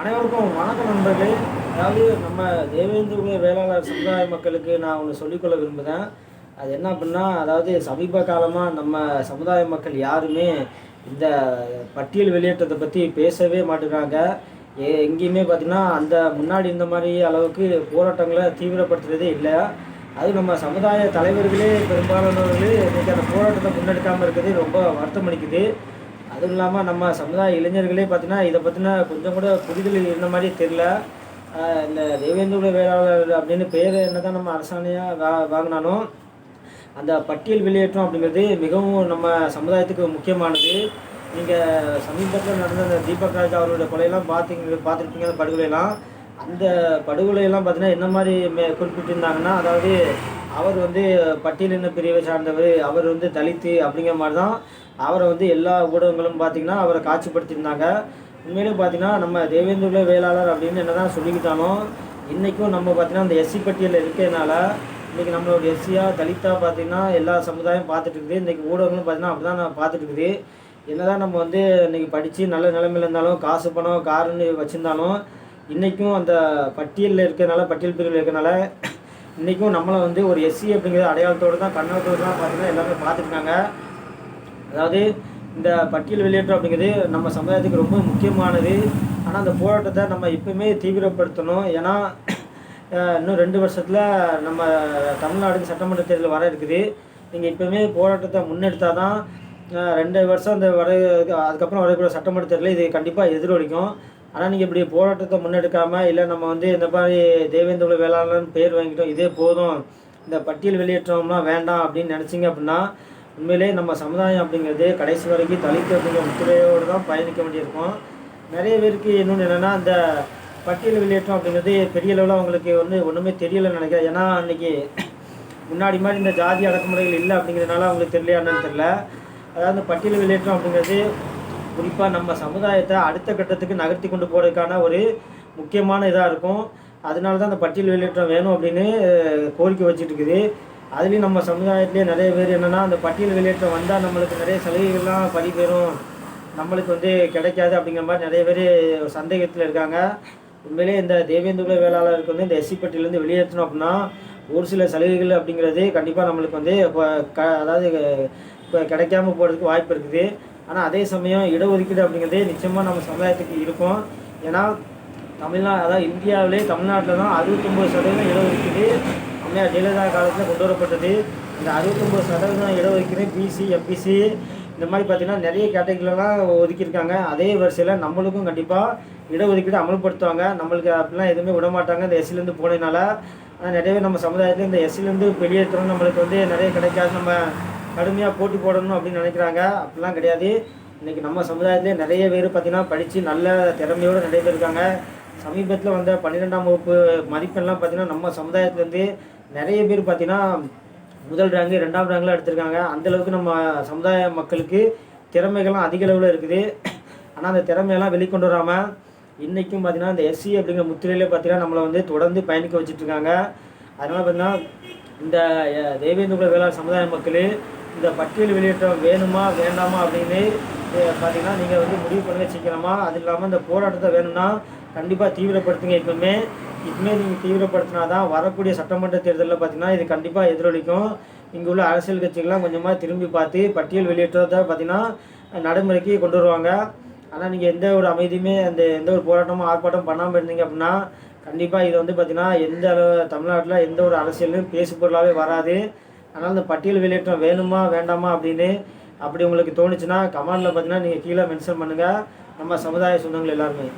அனைவருக்கும் வணக்கம் நண்பர்களே. அதாவது நம்ம தேவேந்திர வேளாளர் சமுதாய மக்களுக்கு நான் ஒன்று சொல்லிக்கொள்ள விரும்புகிறேன் அது என்ன அப்படின்னா அதாவது சமீப காலமாக நம்ம சமுதாய மக்கள் யாருமே இந்த பட்டியல் வெளியேற்றத்தை பற்றி பேசவே மாட்டேங்கிறாங்க. ஏ எங்கேயுமே பார்த்தீங்கன்னா அந்த முன்னாடி இந்த மாதிரி அளவுக்கு போராட்டங்களை தீவிரப்படுத்துறதே இல்லை. அது நம்ம சமுதாய தலைவர்களே பெரும்பாலானவர்களே இன்றைக்கி அந்த போராட்டத்தை முன்னெடுக்காமல் இருக்கிறது ரொம்ப வருத்தம் அளிக்குது அதுவும் இல்லாமல் நம்ம சமுதாய இளைஞர்களே பார்த்தீங்கன்னா இதை பற்றின கொஞ்சம் கூட புரிதல் இருந்த மாதிரி தெரில இந்த தேவேந்திர வேளாளர் அப்படின்னு பேர் என்ன தான் நம்ம அரசாணையாக வா வாங்கினாலும் அந்த பட்டியல் வெளியேற்றம் அப்படிங்கிறது மிகவும் நம்ம சமுதாயத்துக்கு முக்கியமானது. நீங்கள் சமீபத்தில் நடந்த அந்த தீபக் ராஜா அவருடைய கொலையெல்லாம் பார்த்தீங்க பார்த்துருப்பீங்க அந்த படுகொலையெல்லாம். அந்த படுகொலையெல்லாம் பார்த்தீங்கன்னா என்ன மாதிரி மே குறிப்பிட்டிருந்தாங்கன்னா அதாவது அவர் வந்து பட்டியலின பிரிவை சார்ந்தவர் அவர் வந்து தலித்து அப்படிங்கிற மாதிரி தான் அவரை வந்து எல்லா ஊடகங்களும் பார்த்தீங்கன்னா அவரை காட்சிப்படுத்தியிருந்தாங்க. உண்மையிலே பார்த்தீங்கன்னா நம்ம தேவேந்திர வேளாளர் அப்படின்னு என்ன தான் சொல்லிக்கிட்டாலும் இன்றைக்கும் நம்ம பார்த்திங்கன்னா அந்த எஸ்சி பட்டியலில் இருக்கிறதுனால இன்றைக்கி நம்மளோட எஸ்சியாக தலித்தா பார்த்தீங்கன்னா எல்லா சமுதாயம் பார்த்துட்டு இருக்குது இன்றைக்கி ஊடகங்களும் பார்த்தீங்கன்னா அப்படி தான் நான் பார்த்துட்டு இருக்குது என்னதான் நம்ம வந்து இன்றைக்கி படித்து நல்ல நிலைமையில் இருந்தாலும் காசு பணம் காருன்னு வச்சுருந்தாலும் இன்றைக்கும் அந்த பட்டியலில் இருக்கிறனால பட்டியல் பிரிவில் இருக்கிறனால இன்றைக்கும் நம்மளை வந்து ஒரு எஸ்சி அப்படிங்கிற அடையாளத்தோடு தான் கண்ணத்தோடு தான் பார்த்தீங்கன்னா எல்லாமே பார்த்துருக்காங்க அதாவது இந்த பட்டியல் வெளியேற்றம் அப்படிங்கிறது நம்ம சமுதாயத்துக்கு ரொம்ப முக்கியமானது. ஆனால் அந்த போராட்டத்தை நம்ம இப்பவுமே தீவிரப்படுத்தணும். ஏன்னா இன்னும் ரெண்டு வருஷத்தில் நம்ம தமிழ்நாடுக்கு சட்டமன்ற தேர்தல் வர இருக்குது. நீங்கள் இப்போயுமே போராட்டத்தை முன்னெடுத்தால் தான் ரெண்டு வருஷம் அந்த வர அதுக்கப்புறம் வரக்கூடிய சட்டமன்ற தேர்தலில் இது கண்டிப்பாக எதிரொலிக்கும். ஆனால் நீங்கள் இப்படி போராட்டத்தை முன்னெடுக்காமல் இல்லை நம்ம வந்து இந்த மாதிரி தேவேந்திர வேளாளர்னு பேர் வாங்கிட்டோம் இதே போதும். இந்த பட்டியல் வெளியேற்றம்லாம் வேண்டாம் அப்படின்னு நினச்சிங்க அப்படின்னா உண்மையிலே நம்ம சமுதாயம் அப்படிங்கிறது கடைசி வரைக்கும் தலித்து அப்படிங்கிற முத்திரையோடு தான் பயணிக்க வேண்டியிருக்கும். நிறைய பேருக்கு இன்னொன்று என்னென்னா அந்த பட்டியல் வெளியேற்றம் அப்படிங்கிறது பெரிய அளவில் அவங்களுக்கு வந்து ஒன்றுமே தெரியலைன்னு நினைக்கிறேன். ஏன்னா அன்றைக்கி முன்னாடி மாதிரி இந்த ஜாதி அடக்குமுறைகள் இல்லை அப்படிங்கிறதுனால அவங்களுக்கு தெரியலையான்னு தெரில அதாவது இந்த பட்டியல் வெளியேற்றம் அப்படிங்கிறது குறிப்பாக நம்ம சமுதாயத்தை அடுத்த கட்டத்துக்கு நகர்த்தி கொண்டு போகிறதுக்கான ஒரு முக்கியமான இதாக இருக்கும். அதனால தான் அந்த பட்டியல் வெளியேற்றம் வேணும் அப்படின்னு கோரிக்கை வச்சுட்டு இருக்குது. அதுலேயும் நம்ம சமுதாயத்திலே நிறைய பேர் என்னென்னா அந்த பட்டியல் வெளியேற்றம் வந்தால் நம்மளுக்கு நிறைய சலுகைகள்லாம் படி பெறும். நம்மளுக்கு வந்து கிடைக்காது அப்படிங்கிற மாதிரி நிறைய பேர் சந்தேகத்தில் இருக்காங்க. உண்மையிலே இந்த தேவேந்திர வேளாளருக்கு வந்து இந்த எஸ்சி பட்டியலேருந்து வெளியேற்றணும் அப்படின்னா ஒரு சில சலுகைகள் அப்படிங்கிறது கண்டிப்பாக நம்மளுக்கு வந்து இப்போ க அதாவது இப்போ கிடைக்காம போகிறதுக்கு வாய்ப்பு இருக்குது. ஆனால் அதே சமயம் இடஒதுக்கீடு அப்படிங்கிறது நிச்சயமாக நம்ம சமுதாயத்துக்கு இருக்கும். ஏன்னா தமிழ்நாடு அதாவது இந்தியாவிலே தமிழ்நாட்டில் தான் அறுபத்தொம்பது சதவீதம் இடஒதுக்கீடு அம்மையார் ஜெயலலிதா காலத்தில் கொண்டு வரப்பட்டது. இந்த அறுபத்தொம்பது சதவீதம் இடஒதுக்கீடு பிசி எம்பிசி இந்த மாதிரி பார்த்தீங்கன்னா நிறைய கேட்டகரிலாம் ஒதுக்கியிருக்காங்க. அதே வரிசையில் நம்மளுக்கும் கண்டிப்பாக இடஒதுக்கீடு அமல்படுத்துவாங்க. நம்மளுக்கு அப்படிலாம் எதுவுமே விட மாட்டாங்க இந்த எஸ்சிலேருந்து போனதுனால ஆனால் நிறைய பேர் நம்ம சமுதாயத்தில் இந்த எஸ்சிலேருந்து வெளியேற்றணும் நம்மளுக்கு வந்து நிறைய கிடைக்காது. நம்ம கடுமையாக போட்டி போடணும் அப்படின்னு நினைக்கிறாங்க. அப்படிலாம் கிடையாது. இன்றைக்கி நம்ம சமுதாயத்திலே நிறைய பேர் பார்த்திங்கன்னா படித்து நல்ல திறமையோடு நிறைய பேர் இருக்காங்க. சமீபத்தில் வந்த பன்னிரெண்டாம் வகுப்பு மதிப்பெண்லாம் பார்த்தீங்கன்னா நம்ம சமுதாயத்துலேருந்து நிறைய பேர் பார்த்தீங்கன்னா முதல் ரேங்கு ரெண்டாம் ரேங்க்லாம் எடுத்திருக்காங்க. அந்தளவுக்கு நம்ம சமுதாய மக்களுக்கு திறமைகள்லாம் அதிக அளவில் இருக்குது. ஆனால் அந்த திறமையெல்லாம் வெளிக்கொண்டு வராமல் இன்றைக்கும் பார்த்தீங்கன்னா இந்த எஸ்சி அப்படிங்கிற முத்திரையிலே பார்த்தீங்கன்னா நம்மளை வந்து தொடர்ந்து பயணிக்க வச்சுட்ருக்காங்க அதனால் பார்த்தீங்கன்னா இந்த அஹ், தேவேந்திர வேளாண் சமுதாய மக்களே இந்த பட்டியல் வெளியேற்றம் வேணுமா வேண்டாமா அப்படின்னு பார்த்தீங்கன்னா நீங்கள் வந்து முடிவு பண்ணுங்க சீக்கிரமாக அது இல்லாமல் இந்த போராட்டத்தை வேணும்னா கண்டிப்பாக தீவிரப்படுத்துங்க எப்பவுமே. இப்பவுமே நீங்கள் தீவிரப்படுத்தினா தான் வரக்கூடிய சட்டமன்ற தேர்தலில் பார்த்தீங்கன்னா இது கண்டிப்பாக எதிரொலிக்கும். இங்கே உள்ள அரசியல் கட்சிகள்லாம் கொஞ்சமாக திரும்பி பார்த்து பட்டியல் வெளியேற்றத்தை பார்த்தீங்கன்னா நடைமுறைக்கு கொண்டு வருவாங்க. ஆனால் நீங்கள் எந்த ஒரு அமைதியுமே அந்த எந்த ஒரு போராட்டமும் ஆர்ப்பாட்டம் பண்ணாமல் இருந்தீங்க அப்படின்னா கண்டிப்பாக இது வந்து பார்த்திங்கன்னா எந்த அளவு தமிழ்நாட்டில் எந்த ஒரு அரசியலும் பேசு பொருளாகவே வராது. அதனால் இந்த பட்டியல் வெளியேற்றம் வேணுமா வேண்டாமா அப்படின்னு அப்படி உங்களுக்கு தோணுச்சுன்னா கமெண்டில் பார்த்தீங்கன்னா நீங்கள் கீழே மென்ஷன் பண்ணுங்கள் நம்ம சமுதாய சொந்தங்கள் எல்லாருமே.